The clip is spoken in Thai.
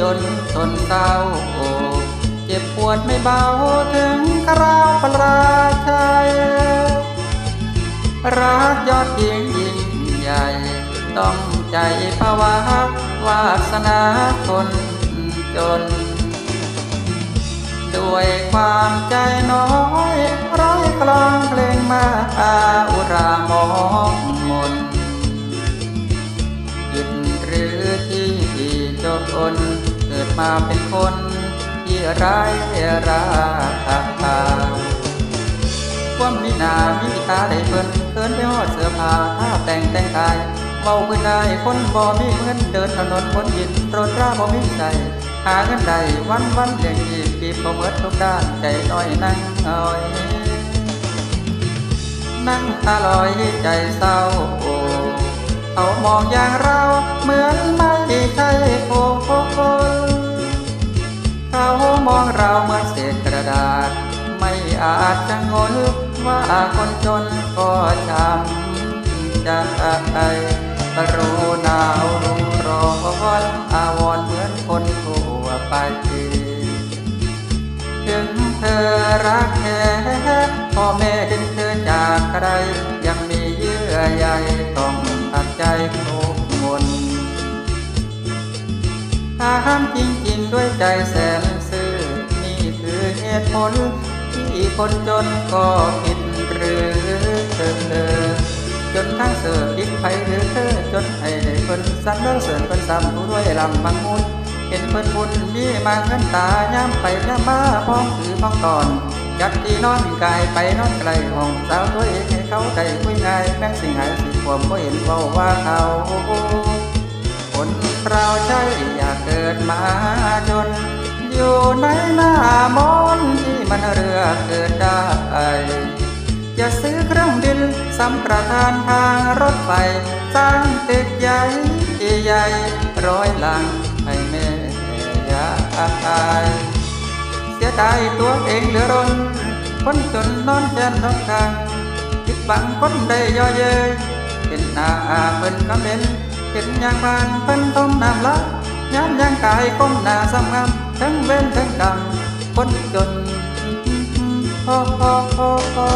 จนทนเศร้าเจ็บปวดไม่เบาถึงคราวปราชัยรักยอดยิ่งยิ่งใหญ่ ต้องใจภาวะวาสนาคนจน ด้วยความใจน้อยร้อยกลองเพลงมาอาอุราม มาเป็นคนที่ไร้ราคาความมีหนามีตาได้เพิ่นเกินไปหอดเสื้อผ้าถ้าแต่งแต่งกายเมาพื้นได้คนบ่มีเงินเดินถนนบนดินรถราบ่มีใจหาเงินได้วันวันเลี้ยงชีพกีบบ่เบิดทุกด้านใจน้อยนั่งอ้อยนั่งตาลอยใจเศร้าเขามองอย่างเราเหมือนไม่ใช่คน จจะงนว่าคนจนก็จำใจรู้หนาวรู้ร้อนอาวรณ์เหมือนคนทั่วไปถึงเธอรักแท้พ่อแม่ดึงเธอจากใครยังมีเยื่อใยต้องตัดใจทุกคนถามจริงๆด้วยใจแสนซื่อนี่คือเหตุผล คนจนก็ผิดหรือเธอจนทั้งเสือดิกไผหรือเธอจนได้เพิ่นสันเลิเสริญเพิ่นซ้ำผู้ด้วยลำบางมุนเห็นเพิ่นบุญมีมาเงินตาย้ำไปย้ำมาพ้องถือพ้องตอนจัดที่นอนกายไปนอนไกลห้องสาวตัวเองให้เขาได้คุยง่ายแม่งสิ่งหายสิความก็เห็นเบาว่าเขาคนเราใช่อยากเกิดมาจน อยู่ในหน้ามอนที่มันเรือเกิดได้จะซื้อเครื่องบินสำประทานทางรถไฟสร้างตึกใหญ่ใหญ่ร้อยหลังให้แม่ยายเสียดายตัวเองเหลือร้นคนจนนอนแจนนอนทางผิดหวังคนได้ย่อเย้ยเห็นหน้าเพิ่นคำเห็นเห็นอย่างบานเพิ่นต้มน้ำละ ย้ำยังกายก้มหน้าสำงามทั้งเว้นทั้งดำคนจนโอ้โอ้โอ้โอ้